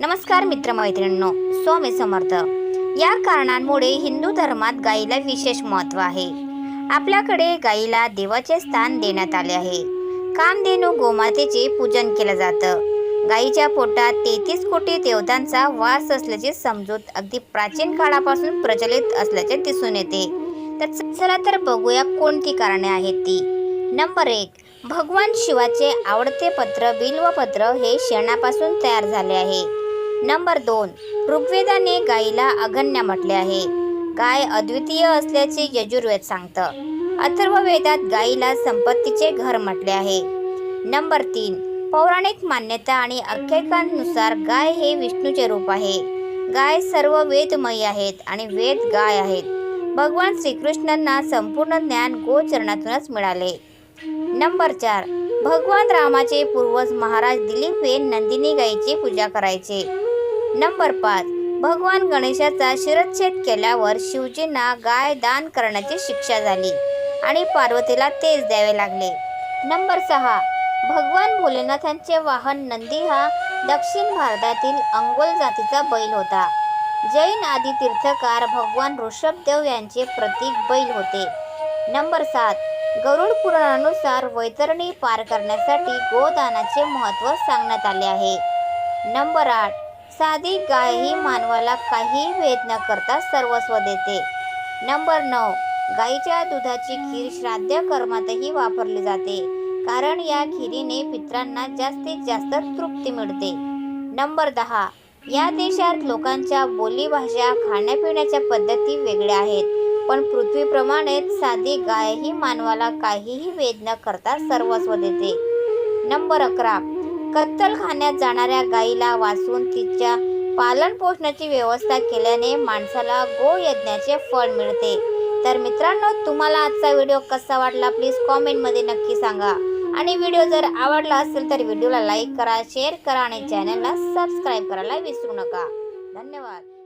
नमस्कार मित्रमैत्रिणींनो स्वामी समर्थ. या कारणांमुळे हिंदू धर्मात गायीला विशेष महत्त्व आहे. आपल्याकडे गायीला देवाचे स्थान देण्यात आले आहे. कामधेनू गोमातेचे पूजन केलं जातं. गायीच्या पोटात तेहतीस कोटी देवतांचा वास असल्याची समजूत अगदी प्राचीन काळापासून प्रचलित असल्याचे दिसून येते. तर चला तर बघूया कोणती कारणे आहेत ती. नंबर एक भगवान शिवाचे आवडते पत्र बिल्वपत्र हे शेणापासून तयार झाले आहे. नंबर दोन ऋग्वेदाने गायीला अगण्य म्हटले आहे. गाय अद्वितीय असल्याचे यजुर्वेद सांगतं. अथर्ववेदात गायीला संपत्तीचे घर म्हटले आहे. नंबर तीन पौराणिक मान्यता आणि आख्यायिकांनुसार गाय हे विष्णूचे रूप आहे. गाय सर्व वेदमयी आहेत आणि वेद गाय आहेत. भगवान श्रीकृष्णांना संपूर्ण ज्ञान गोचरणातूनच मिळाले. नंबर चार भगवान रामाचे पूर्वज महाराज दिलीप हे नंदिनी गायीची पूजा करायचे. नंबर पाच. भगवान गणेशाचा शिरच्छेद केल्यावर शिवजींना गाय दान करण्याची शिक्षा झाली आणि पार्वतीला तेच द्यावे लागले. नंबर सहा. भगवान भोलेनाथांचे वाहन नंदी हा दक्षिण भारतातील अंगोल जातीचा बैल होता. जैन आदी तीर्थकार भगवान ऋषभदेव यांचे प्रतीक बैल होते. नंबर सात. गरुड पुराणानुसार वैतरणी पार करण्यासाठी गोदानाचे महत्त्व सांगण्यात आले आहे. नंबर आठ. साधी गाय ही मानवाला काही वेद न करता सर्वस्व देते. नंबर नऊ. गाईच्या दुधाची खीर श्राद्ध कर्मातही वापरली जाते कारण या खिरीने पित्रांना जास्तीत जास्त तृप्ती मिळते. नंबर दहा. या देशात लोकांच्या बोलीभाषा खाण्यापिण्याच्या पद्धती वेगळ्या आहेत पण पृथ्वीप्रमाणेच साधी गाय ही मानवाला काहीही वेद न करता सर्वस्व देते. नंबर अकरा. कत्तलखान्यात जाणाऱ्या गायीला वाचून तिच्या पालन पोषणाची व्यवस्था केल्याने माणसाला गोयज्ञाचे फळ मिळते. तर मित्रांनो तुम्हाला आजचा व्हिडिओ कसा वाटला प्लीज कॉमेंटमध्ये नक्की सांगा. आणि व्हिडिओ जर आवडला असेल तर व्हिडिओला लाईक करा शेअर करा आणि चॅनलला सबस्क्राईब करायला विसरू नका. धन्यवाद.